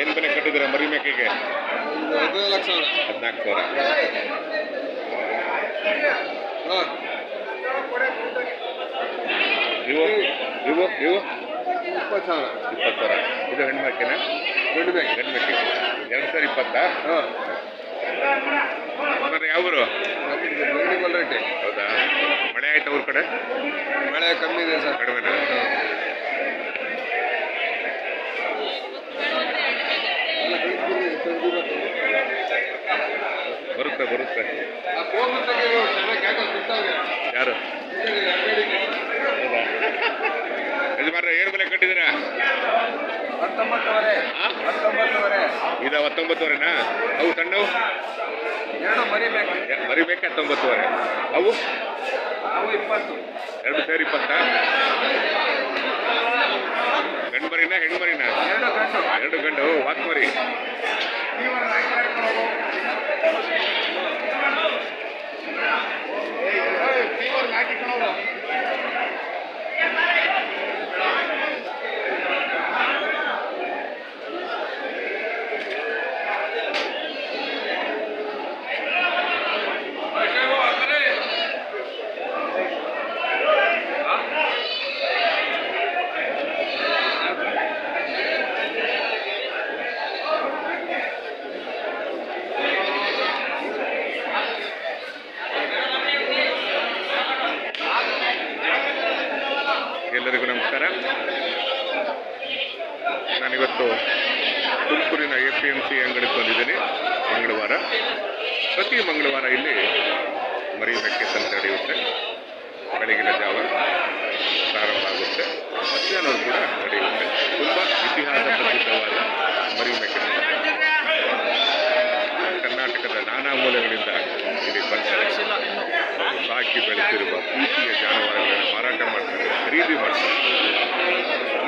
ಏನು ಕಟ್ಟಿದ್ರೆ ಕಟ್ಟಿದ್ದೀರಾ ಮರಿ ಮೇಕೆಗೆ? ಹದಿನಾಲ್ಕು ಸಾವಿರ. ಹಾಂ. ಇವು ಇವು ಇವು ಇಪ್ಪತ್ತು ಸಾವಿರ. ಇಪ್ಪತ್ತು ಸಾವಿರ. ಇದು ಹೆಣ್ಮಕ್ಕಿನ ಗಂಡು ಬೇಕು ಗಂಡು ಮೇಕೆ. ಎರಡು ಸಾವಿರ ಇಪ್ಪತ್ತಾ? ಹಾಂ. ಅಂದ್ರೆ ಯಾವ ಊರು? ಗಂಡಿ ಹೌದಾ? ಮಳೆ ಆಯ್ತಾ ಊರ ಕಡೆ? ಮಳೆ ಕಮ್ಮಿ ಇದೆ ಸರ್. ಕಡಿಮೆನಾ? ಬರುತ್ತೆ ಬರುತ್ತೆ. ಯಾರು? ಯಜಮಾನ್ರೆ ಏನು ಬೆಲೆ ಕಟ್ಟಿದ್ದೀರಾ? ಇದ ಹತ್ತೊಂಬತ್ತುವರೆನಾ? ಅವು ಸಣ್ಣವು? ಮರಿಬೇಕು ಮರಿಬೇಕು ಹತ್ತೊಂಬತ್ತುವರೆ? ಅವು? ಅವು ಇಪ್ಪತ್ತು ಎರಡು ಸೇರಿ ಇಪ್ಪತ್ತಾ ಗಂಡು ಮರಿನಾ ಹೆಣ್ಣು ಮರಿನಾ ಎರಡು ಗಂಡು ಎರಡು ಗಂಡು ತುಮಕೂರಿನ ಎ ಪಿ ಎಂ ಸಿ ಅಂಗಡಿಗೆ ಬಂದಿದ್ದೀನಿ ಮಂಗಳವಾರ. ಪ್ರತಿ ಮಂಗಳವಾರ ಇಲ್ಲಿ ಮರಿ ಮೆಕ್ಕೆ ಸಂತೆ ನಡೆಯುತ್ತೆ. ಬೆಳಗಿನ ಜಾವ ಪ್ರಾರಂಭ ಆಗುತ್ತೆ. ಮಧ್ಯಾಹ್ನ ಕೂಡ ನಡೆಯುತ್ತೆ. ತುಂಬ ಇತಿಹಾಸ ಪ್ರಸಿದ್ಧವಾದ ಮರಿ ಮೆಕ್ಕೆ ಕರ್ನಾಟಕದ ನಾನಾ ಮೂಲೆಗಳಿಂದ ಇಲ್ಲಿ ಬರ್ತಾರೆ ಸಾಕಿ ಬೆಳೆಸಿರುವ ಪ್ರೀತಿಯ ಜಾನುವಾರುಗಳನ್ನು ಮಾರಾಟ ಮಾಡ್ತಾರೆ, ಖರೀದಿ ಮಾಡ್ತಾರೆ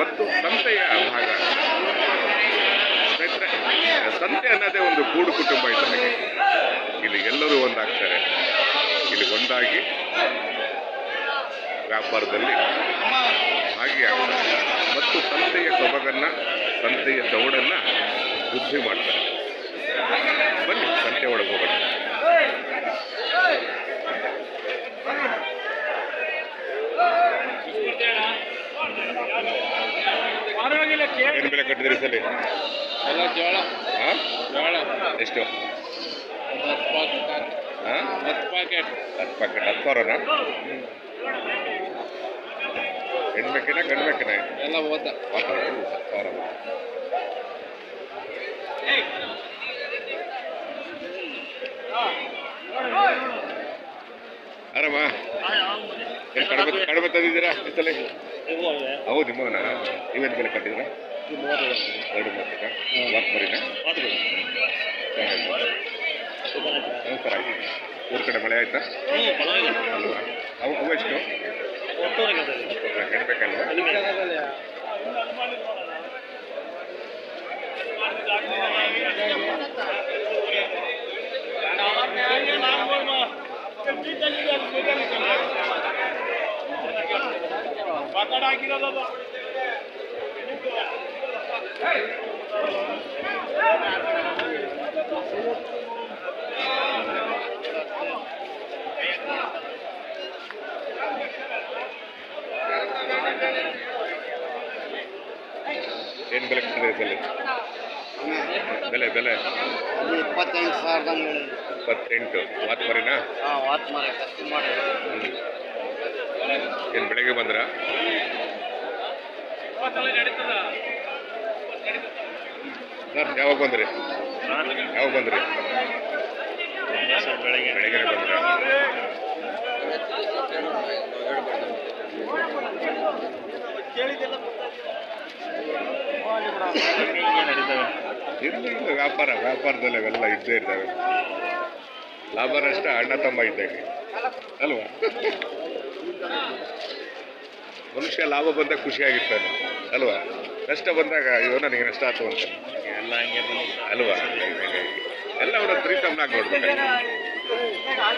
ಮತ್ತು ಸಂತೆಯ ಭಾಗ ಸ್ನೇಹಿತರೆ ಸಂತೆ ಅನ್ನೋದೇ ಒಂದು ಕೂಡು ಕುಟುಂಬ ಇದ್ದಂಗೆ ಇಲ್ಲಿ ಎಲ್ಲರೂ ಒಂದಾಗ್ತಾರೆ. ಇಲ್ಲಿ ಒಂದಾಗಿ ವ್ಯಾಪಾರದಲ್ಲಿ ಭಾಗಿಯಾಗ್ತಾರೆ. ಮತ್ತು ಸಂತೆಯ ಸೊಬಗನ್ನು ಸಂತೆಯ ಸೌಡನ್ನು ವೃದ್ಧಿ ಮಾಡ್ತಾರೆ. ಬನ್ನಿ ಸಂತೆ ಒಳಗೆ ಹೋಗೋಣ. ಏನು ಬೆಲೆ ಕಟ್ಟಿದ್ರಿ ಸಲ? ಎಷ್ಟು? ಹಾಂ? ಹತ್ತು ಪಾಕೆಟ್ ಹತ್ತು ಪ್ಯಾಕೆಟ್ ಹತ್ತು ಸಾವಿರನಾ ಹೆಣ್ಬೇಕಿನ ಗಂಡ್ಬೇಕಿನ ಎಲ್ಲ ಓದ ಹತ್ತು ಸಾವಿರ ಆರಾಮ? ಕಡಿಮೆ ಕಡಿಮೆ ತಂದಿದ್ದೀರಾ ಸಲ? ಹೌದು ನಿಮ್ಮವನ ನೀವೇನು ಬೆಲೆ ಕಟ್ಟಿದ್ದೀರಾ? ಮರಿನ ನಮಸ್ಕಾರ ಊರ ಕಡೆ ಮಳೆ ಆಯ್ತಾ? ಅಲ್ವಾ? ಅವು ಅವು ಎಷ್ಟು? ಏನು ಬೆಲೆ ಸಲ ಬೆಲೆ ಬೆಲೆ? ಅದು ಇಪ್ಪತ್ತೆಂಟು ಸಾವಿರದ ಇಪ್ಪತ್ತೆಂಟು. ವಾತ್ ಮರಿನಾ? ಹಾಂ ವಾತ್ ಮರ ಕತ್ತಿ ಮಾಡಿ ಹ್ಞೂ ಏನು ಬೆಳಗ್ಗೆ ಬಂದ್ರ? ಸರ್ ಯಾವಾಗ ಬಂದ್ರಿ? ಯಾವಾಗ ಬಂದ್ರಿ? ಬೆಳಗ್ಗೆ ಬೆಳಗ್ಗೆ ಬಂದ್ರ ಇರ್ಲಿ ಇಲ್ಲ ವ್ಯಾಪಾರ ವ್ಯಾಪಾರದಲ್ಲಿ ಅವೆಲ್ಲ ಇದ್ದೇ ಇದ್ದಾವೆ ಲಾಭ ನಷ್ಟ ಅಣ್ಣ ತಮ್ಮ ಇದ್ದಂಗೆ. ಅಲ್ವಾ? ಮನುಷ್ಯ ಲಾಭ ಬಂದಾಗ ಖುಷಿಯಾಗಿರ್ತಾನೆ. ಅಲ್ವಾ? ನಷ್ಟ ಬಂದಾಗ ಅಯ್ಯೋ, ನನಗೆ ನಷ್ಟ ಆಯ್ತು ಅಂತ. ಎಲ್ಲ ಅಲ್ವಾ? ಎಲ್ಲ ಅವರ ತ್ರೀ ಸಮನಾಗಿ ನೋಡ್ಬೇಕು.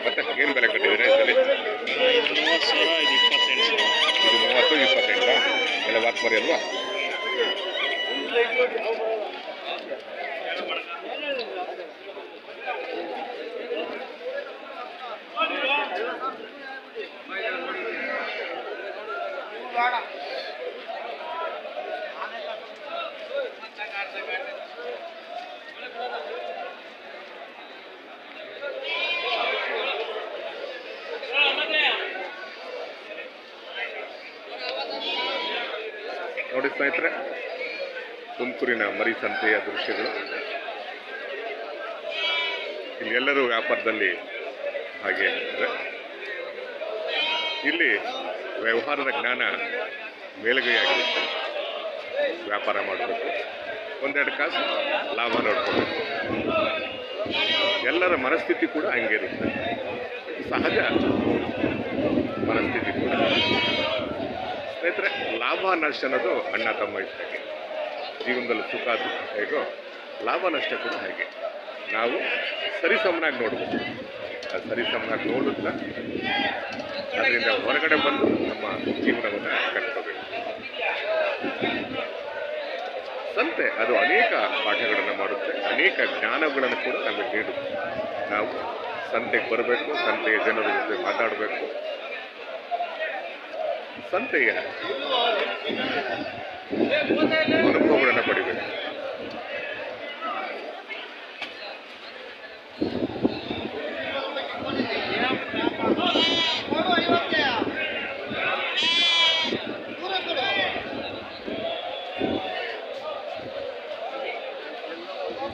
ಮತ್ತೆ ಏನು ಬೆಲೆ ಕಟ್ಟಿದ್ದೀರಾ? ಇದು ಮೂವತ್ತು, ಇಪ್ಪತ್ತೆಂಟಾ. ಎಲ್ಲ ವಾಕ್ ಮರಿ ಅಲ್ವಾ? ನೋಡಿ ಸ್ನೇಹಿತರೆ ತುಮಕೂರಿನ ಮರಿ ಸಂತೆಯ ದೃಶ್ಯಗಳು. ಇಲ್ಲಿ ಎಲ್ಲರೂ ವ್ಯಾಪಾರದಲ್ಲಿ ಹಾಗೆ ಇಲ್ಲಿ ವ್ಯವಹಾರದ ಜ್ಞಾನ ಮೇಲುಗೈಯಾಗಿರುತ್ತೆ ವ್ಯಾಪಾರ ಮಾಡಬೇಕು. ಒಂದೆರಡು ಕಾಸು ಲಾಭ ನೋಡ್ಕೋಬೇಕು. ಎಲ್ಲರ ಮನಸ್ಥಿತಿ ಕೂಡ ಹಂಗೆ ಇರುತ್ತೆ. ಸಹಜ ಮನಸ್ಥಿತಿ ಕೂಡ. ಸ್ನೇಹಿತರೆ, ಲಾಭ ನಷ್ಟ ಅನ್ನೋದು ಅಣ್ಣ ತಮ್ಮ ಇದ್ದಾಗೆ ಜೀವನದಲ್ಲಿ ಸುಖ, ದುಃಖ ಹೇಗೋ ಲಾಭ ನಷ್ಟ ಕೂಡ ಹಾಗೆ. ನಾವು ಸರಿಸಮನಾಗಿ ನೋಡ್ಬೋದು. ಅದು ಸರಿಸಮನಾಗಿ ನೋಡುತ್ತಾ ಅದರಿಂದ ಹೊರಗಡೆ ಬಂದು ನಮ್ಮ ಜೀವನವನ್ನು ಕಟ್ಕೋಬೇಕು. ಸಂತೆ ಅದು ಅನೇಕ ಪಾಠಗಳನ್ನು ಮಾಡುತ್ತೆ, ಅನೇಕ ಜ್ಞಾನಗಳನ್ನು ಕೂಡ ನಮಗೆ ನೀಡುತ್ತೆ. ನಾವು ಸಂತೆಗೆ ಬರಬೇಕು, ಸಂತೆಯ ಜನರ ಜೊತೆ ಮಾತಾಡಬೇಕು. ಸಂತೆಯ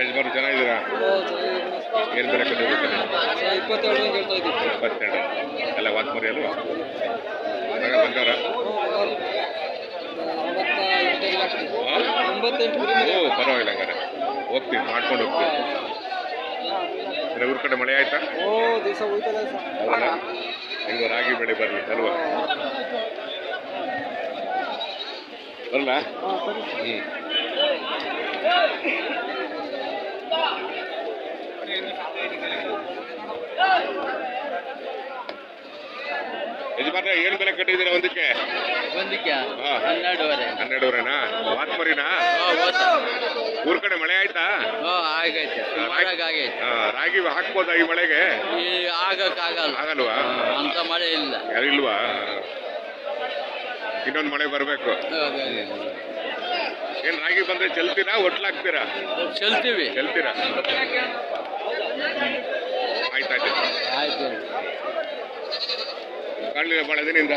ಯಜಮಾನ್ ಚೆನ್ನಾಗಿದ್ದೀರಾ? ಏನು ಬೆಲೆ ಹೇಳ್ತಾ ಇದ್ದೀವಿ ಇಪ್ಪತ್ತೆರಡು. ಎಲ್ಲ ವಾತ್ಮರಿ ಅಲ್ವಾ? ಮಗ ಬಂದವರ? ಓ ಪರವಾಗಿಲ್ಲ ಹಂಗಾರೆ. ಹೋಗ್ತೀವಿ ಮಾಡ್ಕೊಂಡು ಹೋಗ್ತೀವಿ ಊರ ಕಡೆ ಮಳೆ ಆಯ್ತಾ? ಓ ದಿವಸ ಹೋಯ್ತಲ್ಲ ಹೌದಾ ಹೆಂಗೋ ರಾಗಿ ಬೆಳೆ ಬರಲಿ ಅಲ್ವಾ? ಬರಲ್ಲ ಹ್ಞೂ ಯಜಮಾನ ಏನು ಬೆಲೆ ಕಟ್ಟಿದ್ದೀರಾ ಒಂದಕ್ಕೆ? ಒಂದಕ್ಕೆ? ಹಾ. ಹನ್ನೆರಡುವರೆ. ಹನ್ನೆರಡುವರೆನಾ? ವಾತ್ಮರಿನಾ? ಊರ ಕಡೆ ಮಳೆ ಆಯ್ತಾ? ಓ ಆಗೈತೆ. ಮಾಡಕ್ ಆಗೈತೆ. ಆ, ರಾಗಿ ಹಾಕ್ಬೋದಾ ಈ ಮಳೆಗೆ? ಈ ಆಗಕ್ಕಾಗಲ್ಲ. ಆಗಲ್ವಾ? ಅಂತ ಮಳೆ ಇಲ್ಲ. ಯಾರಿಲ್ವಾ ಇನ್ನೊಂದು ಮಳೆ ಬರಬೇಕು. ಏನ್ ರಾಗಿ ಬಂದ್ರೆ ಚೆಲ್ತೀರಾ? ಒಟ್ಲಾಗ್ತೀರಾ? ಚೆಲ್ತೀವಿ. ಚೆಲ್ತೀರಾ ಆಯ್ತಾಯ್ತು ಆಯ್ತು ಕಾಣಲಿಲ್ಲ ಬಹಳ ದಿನದಿಂದ.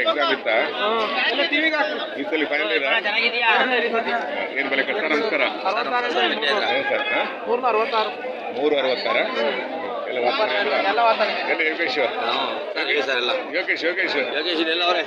ಎಕ್ಸಾಮ್ ಇತ್ತಾ? ಈ ಸಲ ಫೈನಲ್ ಇರ ಏನ್ ಬೆಲೆ ಕಟ್ಟ ನಮಸ್ಕಾರ? ಮೂರು. ಅರವತ್ತಾರ ಎಲ್ಲ ವಾತಾವರಣ ಎಲ್ಲ ಯೋಗೇಶ್? ಸರ್ ಎಲ್ಲ. ಯೋಗೇಶ್ ಯೋಗೇಶ್. ಯೋಗೇಶ್ ಎಲ್ಲ ಅವರೇ?